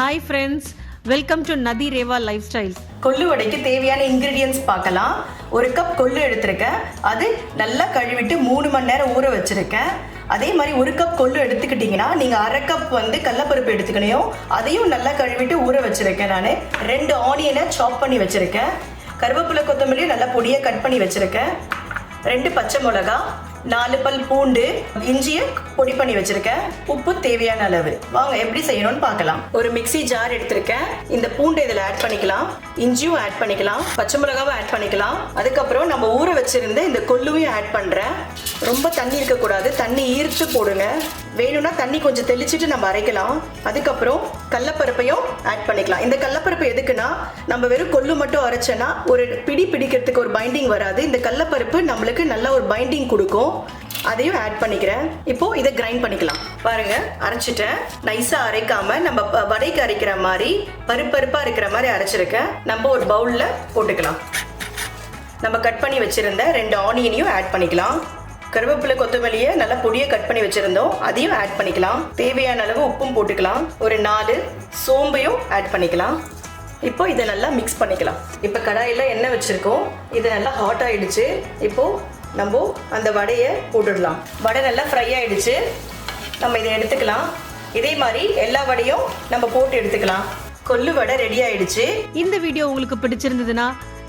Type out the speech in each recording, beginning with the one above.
Hi friends welcome to நதி Rewa life styles கொள்ளு வடைக்கு தேவையான இன்கிரீடியன்ஸ் பார்க்கலாம். ஒரு கப் கொள்ளு எடுத்திருக்கேன். அது நல்லா கழுவிட்டு மூணு மணி நேரம் ஊற வச்சிருக்கேன். அதே மாதிரி ஒரு கப் கொள்ளு எடுத்துக்கிட்டிங்கன்னா நீங்கள் அரை கப் வந்து கடலப்பருப்பு எடுத்துக்கணும். அதையும் நல்லா கழுவிட்டு ஊற வச்சிருக்கேன் நான். ரெண்டு ஆனியனை சாப் பண்ணி வச்சிருக்கேன். கருவேப்பிலை கொத்தமல்லியும் நல்லா பொடியாக கட் பண்ணி வச்சிருக்கேன். ரெண்டு பச்சை மிளகா நாலு பல் பூண்டு இஞ்சியை பொடி பண்ணி வச்சிருக்கேன். உப்பு தேவையான அளவு. வாங்க எப்படி செய்யணும்னு பார்க்கலாம். ஒரு மிக்ஸி ஜார் எடுத்திருக்கேன். இந்த பூண்டு இதில் ஆட் பண்ணிக்கலாம். இஞ்சியும் ஆட் பண்ணிக்கலாம். பச்சை மிளகாவும் ஆட் பண்ணிக்கலாம். அதுக்கப்புறம் நம்ம ஊற வச்சிருந்த இந்த கொல்லுவையும் ஆட் பண்ணுறேன் ரொம்ப தண்ணி இருக்கக்கூடாது. தண்ணி ஈர்த்து போடுங்க. வேணும்னா தண்ணி கொஞ்சம் தெளிச்சிட்டு நம்ம அரைக்கலாம். அதுக்கப்புறம் கடலப்பருப்பையும் ஆட் பண்ணிக்கலாம். இந்த கடலப்பருப்பு எதுக்குன்னா நம்ம வெறும் கொள்ளு மட்டும் அரைச்சோன்னா ஒரு பிடி பிடிக்கிறதுக்கு ஒரு பைண்டிங் வராது. இந்த கடலப்பருப்பு நம்மளுக்கு நல்ல ஒரு பைண்டிங் கொடுக்கும். அதையும் ஆட் பண்ணிக்கிறேன். இப்போ இதை கிரைண்ட் பண்ணிக்கலாம். பாருங்க அரைச்சிட்டேன். நைஸா அரைக்காம நம்ம வடைக்கு அரைக்கிற மாதிரி பருப்பருப்பா இருக்கிற மாதிரி அரைச்சிருக்கேன். நம்ம ஒரு பவுல்ல போட்டுக்கலாம். நம்ம கட் பண்ணி வச்சிருந்த ரெண்டு ஆனியனையும் ஆட் பண்ணிக்கலாம். கருவேப்பிலை கொத்தமல்லியை நல்லா பொடியை கட் பண்ணி வச்சுருந்தோம். அதையும் ஆட் பண்ணிக்கலாம். தேவையான அளவு உப்பும் போட்டுக்கலாம். ஒரு நாலு சோம்பையும் ஆட் பண்ணிக்கலாம். இப்போ இதை நல்லா மிக்ஸ் பண்ணிக்கலாம். இப்போ கடாயில் எண்ணெய் வச்சுருக்கோம். இது நல்லா ஹாட் ஆகிடுச்சு இப்போது நம்ம அந்த வடையை போட்டுடலாம். வடை நல்லா ஃப்ரை ஆகிடுச்சு நம்ம இதை எடுத்துக்கலாம். இதே மாதிரி எல்லா வடையும் நம்ம போட்டு எடுத்துக்கலாம். கொள்ளு வடை ரெடி ஆயிடுச்சு. இந்த வீடியோ உங்களுக்கு பிடிச்சிருந்ததுன்னா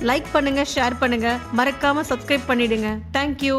லைக் பண்ணுங்க ஷேர் பண்ணுங்க. மறக்காம சப்ஸ்கிரைப் பண்ணிடுங்க. தேங்க்யூ